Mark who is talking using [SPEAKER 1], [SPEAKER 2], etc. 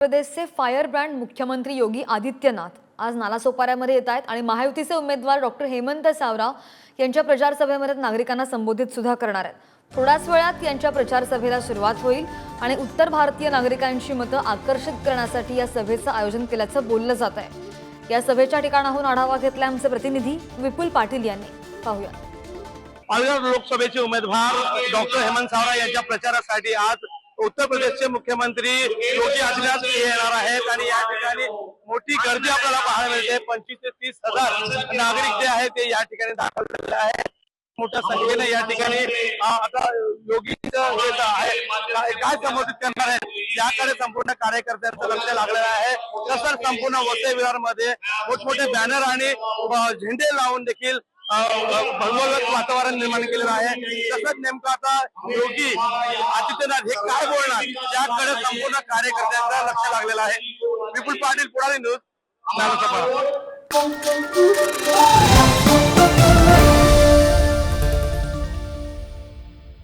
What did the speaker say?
[SPEAKER 1] प्रदेशचे fire brand मुख्यमंत्री योगी आदित्यनाथ आज नालासोपाऱ्यामध्ये येत आहेत आणि महायुतीचे उमेदवार डॉक्टर हेमंत सावरा यांच्या प्रचार सभेमध्ये नागरिकांना संबोधित सुद्धा करणार आहेत. थोड्याच वेळात यांच्या प्रचार सभेला सुरुवात होईल आणि उत्तर भारतीय नागरिकांची मतं आकर्षित करण्यासाठी या सभेचं आयोजन केल्याचं बोललं जात आहे. या सभेच्या ठिकाणाहून आढावा घेतला आमचे प्रतिनिधी विपुल पाटील यांनी. पाहूया.
[SPEAKER 2] पालघर लोकसभेचे उमेदवार डॉक्टर हेमंत सावरा यांच्या प्रचारासाठी आज उत्तर प्रदेशचे मुख्यमंत्री योगी आदित्यनाथ येणार आहेत आणि या ठिकाणी मोठी गर्दी आपल्याला पाहायला मिळते. पंचवीस ते तीस हजार नागरिक जे आहेत ते या ठिकाणी दाखल झालेले आहेत. मोठ्या संख्येने या ठिकाणी आता योगीचं आहे काय काय संबोधित करणार आहेत याकडे संपूर्ण कार्यकर्त्यांचं लक्ष लागलेलं आहे. तसंच संपूर्ण वसई विहारमध्ये मोठमोठे बॅनर आणि झेंडे लावून देखील भगवत वातावरण निर्माण केलेलं आहे. तसंच नेमकं आता योगी आदित्यनाथ हे काय बोलणार? याकडे संपूर्ण कार्यकर्त्यांचं लक्ष लागलेलं आहे. विपुल पाटील पुढारी न्यूज.